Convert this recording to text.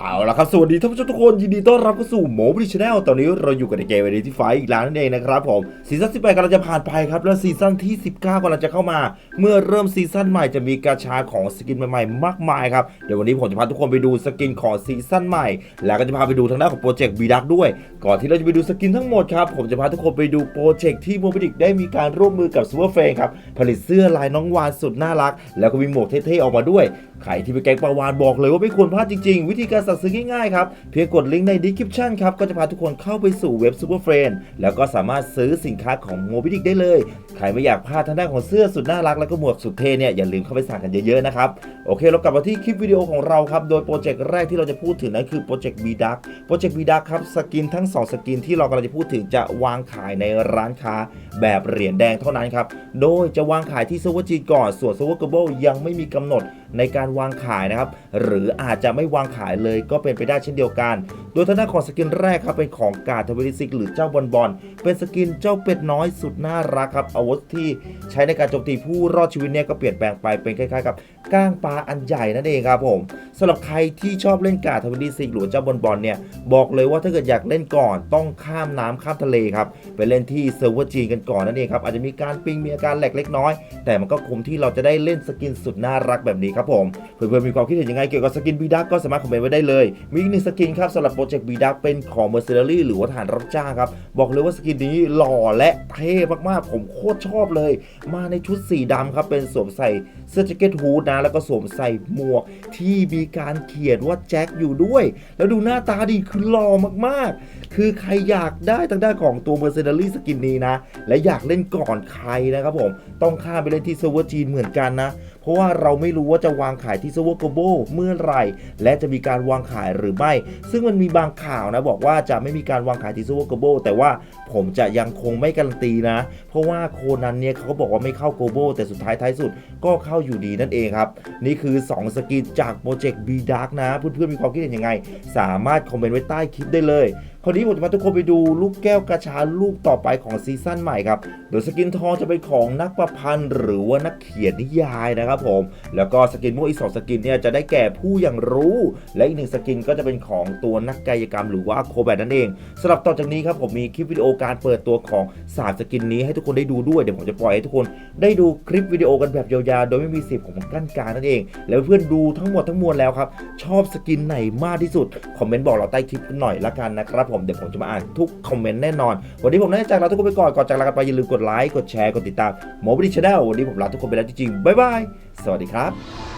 เอาละครับสวัสดีท่านผู้ชมทุกคนยินดีต้อนรับเข้าสู่โมบิลิชแนลตอนนี้เราอยู่กับในเกมเวทีไฟอีกแล้วนั่นเองนะครับผมซีซั่น18กำลังจะผ่านไปครับและซีซั่นที่ 19กำลังจะเข้ามา เมื่อเริ่มซีซั่นใหม่จะมีกาชาของสกินใหม่ๆมากมายครับเดี๋ยววันนี้ผมจะพาทุกคนไปดูสกินของซีซั่นใหม่ แล้วก็จะพาไปดูทางด้านของโปรเจกต์บีดักด้วย ก่อนที่เราจะไปดูสกินทั้งหมดครับผมจะพาทุกคนไปดูโปรเจกต์ที่โมบิลิกได้มีการร่วมมือกับซูเปอร์เฟรครับผลิตเสื้อลายน้องวานสุดน่ารัก แล้วก็มีหมวกเท่ๆออกมาด้วยใครที่เป็นแก๊งปลาวานบอกเลยว่าไม่ควรพลาดจริงๆ วิธีการสั่งซื้อง่ายๆครับ เพียงกดลิงก์ใน description ครับ ก็จะพาทุกคนเข้าไปสู่เว็บ Super Friend แล้วก็สามารถซื้อสินค้าของโมบิดิกได้เลย ใครไม่อยากพลาดทางด้านของเสื้อสุดน่ารัก แล้วก็หมวกสุดเท่เนี่ยอย่าลืมเข้าไปสั่งกันเยอะๆนะครับ โอเคเรากลับมาที่คลิปวิดีโอของเราครับ โดยโปรเจกต์แรกที่เราจะพูดถึงนั้นคือโปรเจกต์ B Dark โปรเจกต์ B Dark ครับสกินทั้งสองสกินที่เรากำลังจะพูดถึงจะวางขายในร้านค้าแบบเหรียญแดงเท่านั้นครับ โดยจะวางขายที่เซเวอร์จีก่อน ส่วนเซเวอร์กเบิลยังไม่มีกำหนด ในการวางขายนะครับ หรืออาจจะไม่วางขายเลยก็เป็นไปได้เช่นเดียวกัน โดยทางด้านของสกินแรกครับเป็นของกาดทวิซิกหรือเจ้าบอลบอลเป็นสกินเจ้าเป็ดน้อยสุดน่ารักครับอาวุธที่ใช้ในการโจมตีผู้รอดชีวิตเนี่ยก็เปลี่ยนแปลงไปเป็นคล้ายๆกับก้างปลาอันใหญ่นั่นเองครับผมสำหรับใครที่ชอบเล่นกาดทวิซิกหรือเจ้าบอลบอลเนี่ยบอกเลยว่าถ้าเกิดอยากเล่นก่อนต้องข้ามน้ำข้ามทะเลครับไปเล่นที่เซิร์ฟเวอร์จีนกันก่อนนั่นเองครับอาจจะมีการปิงมีอาการแหลกเล็กน้อย แต่มันก็คุ้มที่เราจะได้เล่นสกินสุดน่ารักแบบนี้ครับผม เพื่อนๆมีความคิดเห็นยังไงเกี่ยวกับสกินบีดักก็สามารถคอมเมนต์ไว้ได้เลย มีอีกหนึ่งสกินครับสำหรับโปรเจกต์บีดักเป็นของ Mercenary หรือว่าทหารรับจ้างครับ บอกเลยว่าสกินนี้หล่อและเท่มากๆ ผมโคตรชอบเลย มาในชุดสีดำครับเป็นสวมใส่เสื้อแจ็คเก็ตฮูดนะแล้วก็สวมใส่หมวกที่มีการเขียนว่าแจ็คอยู่ด้วย แล้วดูหน้าตาดีคือหล่อมากๆ คือใครอยากได้ทางด้านของตัว Mercenary สกินนี้นะ และอยากเล่นก่อนใครนะครับผมต้องข้ามไปเล่นที่เซิร์ฟเวอร์จีนเหมือนกันนะ เพราะว่าเราไม่รู้ว่าจะวางขายที่เซิร์ฟเวอร์โกลบเมื่อไหร่ และจะมีการวางขายหรือไม่ ซึ่งมันมีบางข่าวนะบอกว่าจะไม่มีการวางขายที่เซิร์ฟเวอร์โกลบแต่ว่าผมจะยังคงไม่การันตีนะ เพราะว่าโคนันเนี่ยเขาก็บอกว่าไม่เข้าโกลบแต่สุดท้ายท้ายสุดก็เข้าอยู่ดีนั่นเองครับ นี่คือ 2 สกินจากโปรเจกต์ B Dark นะ เพื่อนๆมีความคิดเห็นยังไง สามารถคอมเมนต์ไว้ใต้คลิปได้เลยคราวนี้ผมจะพาทุกคนไปดูลูกแก้วกระชาลูกต่อไปของซีซั่นใหม่ครับโดยสกินทองจะเป็นของนักประพันธ์หรือว่านักเขียนนิยายนะครับผม แล้วก็สกินม่วงอีกสองสกินเนี่ยจะได้แก่ผู้อย่างรู้ และอีกหนึ่งสกินก็จะเป็นของตัวนักกายกรรมหรือว่าโคแบทนั่นเองสำหรับต่อจากนี้ครับผมมีคลิปวิดีโอการเปิดตัวของสามสกินนี้ให้ทุกคนได้ดูด้วยเดี๋ยวผมจะปล่อยให้ทุกคน ได้ดูคลิปวิดีโอกันแบบยาวๆโดยไม่มีเสียงของกั้นกลารนั่นเอง แล้วเพื่อนดูทั้งหมดทั้งมวลแล้วครับชอบสกินไหนมากที่สุดคอมเมนต์บอกเราใต้คลิปหน่อยละกันนะครับผมเดี๋ยวผมจะมาอ่านทุกคอมเมนต์แน่นอน วันนี้ผมน่าจะจากลาทุกคนไปก่อนก่อนจากลากันไปอย่าลืมกดไลค์กดแชร์กดติดตามโมบิลิชแนลวันนี้ผมลาทุกคนไปแล้วจริงๆบ๊ายบายสวัสดีครับ